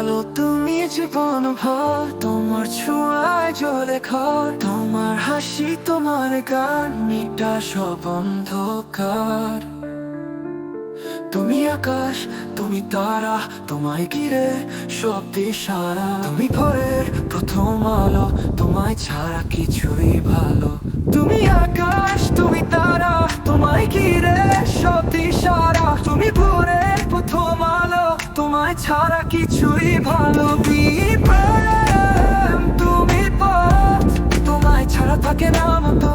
আলো তুমি জীবন ভর, তোমার ছোঁয়ায় জ্বলে ঘর, তোমার হাসি, তোমার গান, মিটা সব অন্ধকার। তুমি আকাশ, তুমি তারা, তোমায় ঘিরে সব দিশারা তুমি ভোরের প্রথম আলো, তোমায় ছাড়া কিছুই ভালো। তুমি আকাশ তুমি তোমায় ছাড়া কিছুই ভালো প্রেম তুমি পথ, তোমায় ছাড়া থাকে না মতো।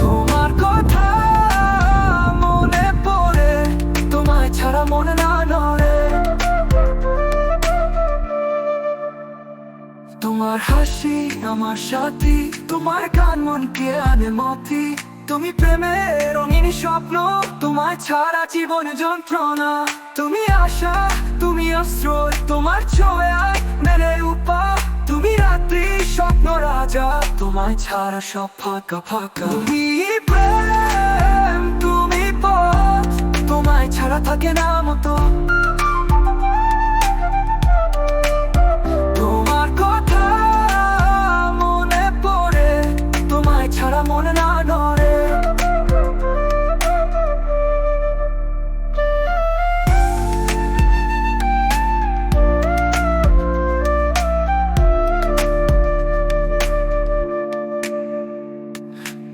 তোমার কথা মনে পড়ে, তোমায় ছাড়া মনে না নড়ে। তোমার হাসি আমার সাথী, তোমার গান মনকে আনে মতি। তুমি প্রেমের রঙিন স্বপ্ন তোমার ছাড়া জীবন যন্ত্রণা। তুমি আশা, তুমি অস্ত্র, তোমার ছোঁয়ায় মেরে উপা। তুমি রাত্রি, স্বপ্ন রাজা, তোমায় ছাড়া সব ফাঁকা ফাঁকা। প্রেম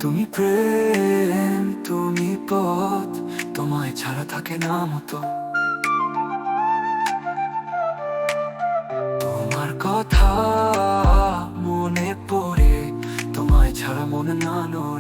তুমি প্রেম, তুমি পথ, তোমায় ছাড়া থাকে না মতো। তোমার কথা মনে পড়ে, তোমায় ছাড়া মনে না নড়ে।